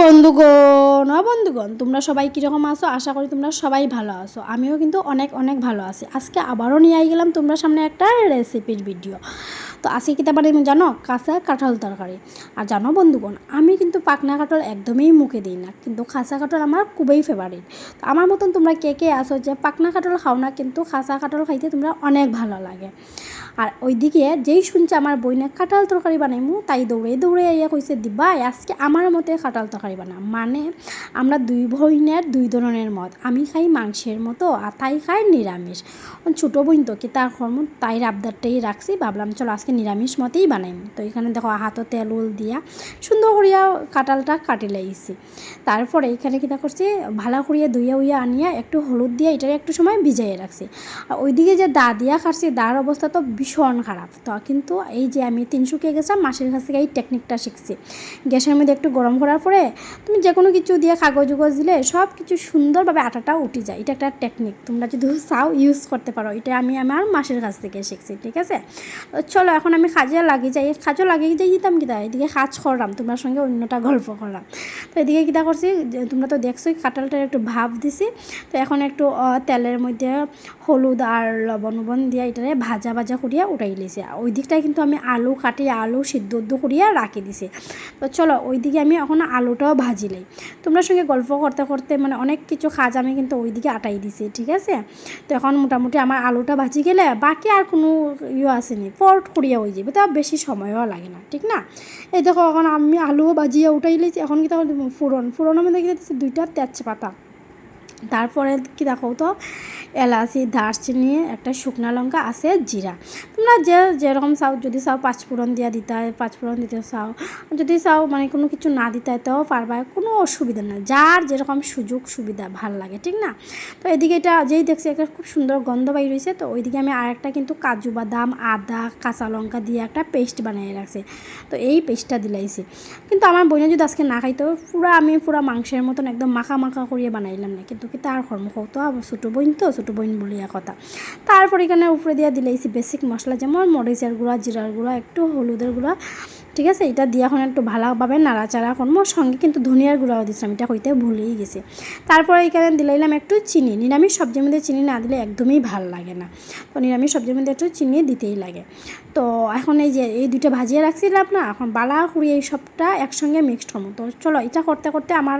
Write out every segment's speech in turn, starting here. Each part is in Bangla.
বন্ধুগণ ও বন্ধুগণ, তোমরা সবাই কীরকম আছো? আশা করি তোমরা সবাই ভালো আছো। আমিও কিন্তু অনেক অনেক ভালো আছি। আজকে আবারও নিয়ে গেলাম তোমরা সামনে একটা রেসিপির ভিডিও। তো আজকে কী তারপরে জানো? কাঁচা কাঁঠাল তরকারি। আর জানো বন্ধুগণ, আমি কিন্তু পাকনা কাঁঠাল একদমই মুখে দিই না। কিন্তু খাসা কাঁঠাল আমার খুবই ফেভারিট তো আমার মতন তোমরা কে কে আসো যে পাকনা কাঁঠাল খাও না, কিন্তু খাসা কাঁঠাল খাইতে তোমরা অনেক ভালো লাগে। আর ওইদিকে যেই শুনছে আমার বইনে কাঁঠাল তরকারি বানাইমু, তাই দৌড়ে দৌড়ে ইয়া কইছে, দিবা আজকে আমার মতে কাঁঠাল তরকারি বানা। মানে আমরা দুই বইনের, দুই ধরনের মত। আমি খাই মাংসের মতো আর তাই খাই নিরামিষ। ছোটো বইন তো, কি তার কর্ম? তাই আবদারটাই রাখছি। ভাবলাম, চলো আজকে নিরামিষ মতেই বানাইম। তো এখানে দেখো হাতও তেল উল দিয়া সুন্দর করিয়া কাঁঠালটা কাটি লাইছি। তারপরে এখানে কিতা করছি, ভালো করিয়া ধুইয়া উইয়া আনিয়া একটু হলুদ দিয়া এটারে একটু সময় ভিজাইয়ে রাখছি। আর ওইদিকে যে দা দিয়া খাচ্ছি দার অবস্থা তো ভীষণ খারাপ। তো কিন্তু এই যে আমি তিনশুকে গেছিলাম মাসির কাছ থেকে এই টেকনিকটা শিখছি। গ্যাসের মধ্যে একটু গরম করার পরে তুমি যে কোনো কিছু দিয়ে কাগজ উগজ দিলে সব কিছু সুন্দরভাবে আটাটা উঠে যায়। এটা একটা টেকনিক তোমরা যদি চাও ইউজ করতে পারো। এটা আমি আমার মাসির কাছ থেকে শিখছি, ঠিক আছে? চলো, এখন আমি কাজে লাগিয়ে যাই। কাজও লাগিয়ে যাই দিতাম কিতা এদিকে কাজ করলাম, তোমার সঙ্গে অন্যটা গল্প করলাম। তো এদিকে কিতা করছি? তোমরা তো দেখছোই কাঁঠালটার একটু ভাব দিছি। তো এখন একটু তেলের মধ্যে হলুদ আর লবণ উবন দিয়ে এটারে ভাজা ভাজা করিয়া উঠাই লিছি। ওই দিকটায় কিন্তু আমি আলু কাটিয়ে আলু সিদ্ধ করিয়া রাখি দিছি। তো চলো, ওই দিকে আমি এখন আলুটাও ভাজিলাই তোমরা সঙ্গে গল্প করতে করতে মানে অনেক কিছু কাজ আমি কিন্তু ওই দিকে আটাই দিছি, ঠিক আছে? তো এখন মোটামুটি আমার আলুটা ভাজি গেলে বাকি আর কোনো ইয়ে আসেনি। পট করিয়া হয়ে যাবে তা বেশি সময়ও লাগে না, ঠিক না? এই দেখো, এখন আমি আলুও ভাজিয়া উঠাই লিছি। এখন কি তখন ফুরন? ফুরনের মধ্যে কি দিচ্ছি দুইটা তেজপাতা। তারপরে কি দেখো তো এলাচি দারচিনি একটা শুকনা লঙ্কা আছে জিরা। তোমরা যে যেরকম চাও, যদি চাও পাঁচফোড়ন দিয়া দিতে হয় পাঁচফোড়ন দিতে চাও। যদি চাও মানে কোনো কিছু না দিতে হয় তাও পারবা, কোনো অসুবিধা নেই। যার যেরকম সুযোগ সুবিধা, ভালো লাগে, ঠিক না? তো এদিকে এটা যেই দেখছি, একটা খুব সুন্দর গন্ধ বাই রয়েছে তো ওইদিকে আমি আর একটা কিন্তু কাজু বাদাম, আদা, কাঁচা লঙ্কা দিয়ে একটা পেস্ট বানিয়ে রাখছি। তো এই পেস্টটা দিলাইছি। কিন্তু আমার বোনে যদি আজকে না খাইতো, পুরা আমি পুরা মাংসের মতন একদম মাখা মাখা করিয়ে বানাইলাম না। কিন্তু কি তার কর্ম তো ছোটো বোন তো, ছোটো বোন বলিয়া কথা। তারপর এখানে উপরে দিয়া দিলাইছি বেসিক মশলা। যেমন মরিচের গুঁড়া জিরার গুঁড়া একটু হলুদের গুঁড়া ঠিক আছে? এটা দিয়ে এখন একটু ভালোভাবে নাড়াচাড়া করব সঙ্গে কিন্তু ধনিয়ার গুঁড়াও দিচ্ছিলাম এটা হইতে ভুলেই গেছে। তারপরে এখানে দিলাইলাম একটু চিনি। নিরামিষ সবজির মধ্যে চিনি না দিলে একদমই ভালো লাগে না। তো নিরামিষ সবজির মধ্যে একটু চিনি দিতেই লাগে। তো এখন এই যে, এই দুইটা ভাজিয়ে রাখছিলাম না, এখন বালা কুড়ি এই সবটা একসঙ্গে মিক্সড হব তো চলো, এটা করতে করতে আমার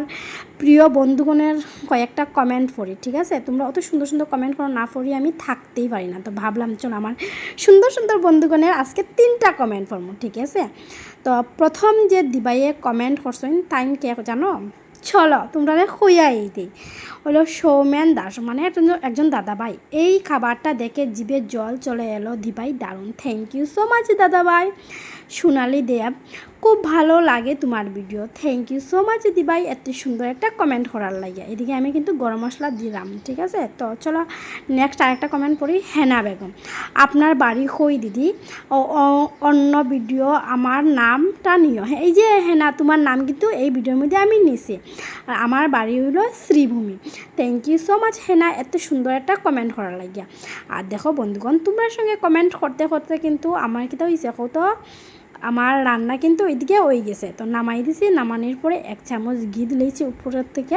প্রিয় বন্ধুগণের কয়েকটা কমেন্ট পড়ি, ঠিক আছে? তোমরা অত সুন্দর সুন্দর কমেন্ট করো না পড়ি আমি থাকতেই পারি না। তো ভাবলাম, চলো আমার সুন্দর সুন্দর বন্ধুগণের আজকে তিনটা কমেন্ট পড়ব ঠিক আছে? তো প্রথম যে দিবাইয়ে কমেন্ট করছেন টাইম কে জানো? চলো তোমরা খুইয়াই দিই হলো সৌমেন দাস মানে একজন একজন দাদাভাই এই খাবারটা দেখে জিভে জল চলে এলো দিবাই দারুণ থ্যাংক ইউ সো মাচ দাদাভাই সোনালি দেব খুব ভালো লাগে তোমার video thank you so much Dibai এত সুন্দর একটা কমেন্ট করার লাগে এদিকে আমি কিন্তু গরম মশলা দিলাম ঠিক আছে? তো চলো নেক্সট আরেকটা কমেন্ট পড়ি হেনা বেগম। আপনার বাড়ি কই দিদি? অন্য ভিডিও আমার নামটা নিও। হ্যাঁ, এই যে হেনা তোমার নাম কিন্তু এই ভিডিওর মধ্যে আমি নিছি। আর আমার বাড়ি হইল Sribhumi. Thank you so much Hena এত সুন্দর একটা কমেন্ট করার লাগিয়া। আর দেখো বন্ধুগণ তোমার সঙ্গে কমেন্ট করতে করতে কিন্তু আমার কিন্তু হয়েছে কত আমার রান্না কিন্তু ওইদিকে ওই গেছে। তো নামাই দিছি, নামানোর পরে এক চামচ ঘি দিলেছি উপরের থেকে।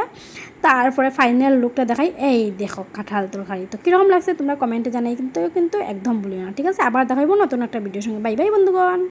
তারপরে ফাইনাল লুকটা দেখাই। এই দেখো, কাঁঠাল তরকারি। তো কীরকম লাগছে তোমরা কমেন্টে জানাই, কিন্তু কিন্তু একদম ভুলিও না, ঠিক আছে? আবার দেখাইবো নতুন একটা ভিডিওর সঙ্গে। বাই বাই বন্ধুগণ!